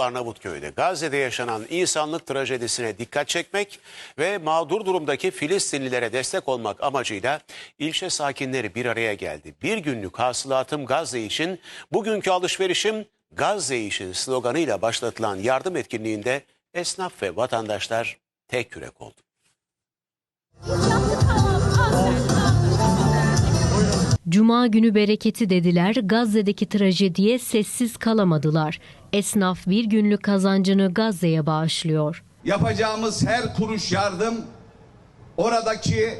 Arnavutköy'de Gazze'de yaşanan insanlık trajedisine dikkat çekmek ve mağdur durumdaki Filistinlilere destek olmak amacıyla ilçe sakinleri bir araya geldi. Bir günlük hasılatım Gazze için, bugünkü alışverişim Gazze için sloganıyla başlatılan yardım etkinliğinde esnaf ve vatandaşlar tek yürek oldu. Cuma günü bereketi dediler, Gazze'deki trajediye sessiz kalamadılar. Esnaf bir günlük kazancını Gazze'ye bağışlıyor. yapacağımız her kuruş yardım oradaki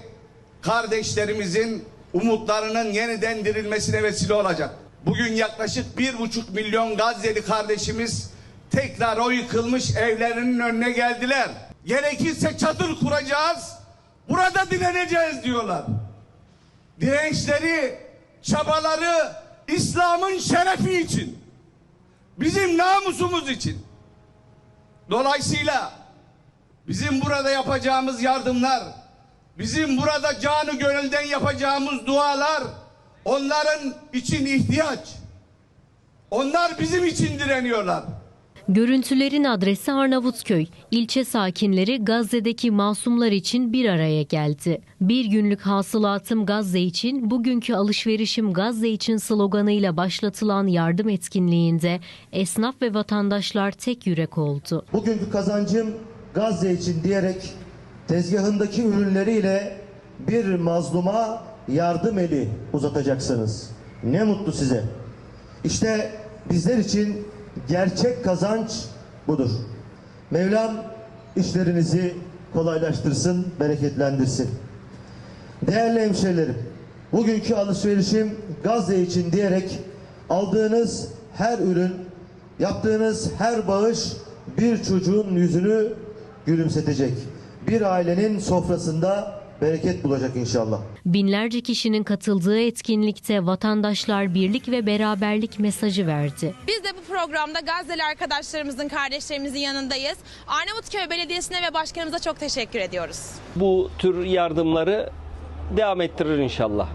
kardeşlerimizin umutlarının yeniden dirilmesine vesile olacak. Bugün yaklaşık bir buçuk milyon Gazze'li kardeşimiz tekrar o yıkılmış evlerinin önüne geldiler. Gerekirse çadır kuracağız, burada direneceğiz diyorlar. Dirençleri, çabaları İslam'ın şerefi için, bizim namusumuz için. Dolayısıyla bizim burada yapacağımız yardımlar, bizim burada canı gönülden yapacağımız dualar onların için ihtiyaç. Onlar bizim için direniyorlar. Görüntülerin adresi Arnavutköy. İlçe sakinleri Gazze'deki masumlar için bir araya geldi. Bir günlük hasılatım Gazze için, bugünkü alışverişim Gazze için sloganıyla başlatılan yardım etkinliğinde esnaf ve vatandaşlar tek yürek oldu. Bugünkü kazancım Gazze için diyerek tezgahındaki ürünleriyle bir mazluma yardım eli uzatacaksınız. Ne mutlu size. İşte bizler için gerçek kazanç budur. Mevlam işlerinizi kolaylaştırsın, bereketlendirsin. Değerli hemşehrilerim, bugünkü alışverişim Gazze için diyerek aldığınız her ürün, yaptığınız her bağış bir çocuğun yüzünü gülümsetecek. Bir ailenin sofrasında bereket bulacak inşallah. Binlerce kişinin katıldığı etkinlikte vatandaşlar birlik ve beraberlik mesajı verdi. Biz de bu programda Gazze'li arkadaşlarımızın, kardeşlerimizin yanındayız. Arnavutköy Belediyesi'ne ve başkanımıza çok teşekkür ediyoruz. bu tür yardımları devam ettirir inşallah.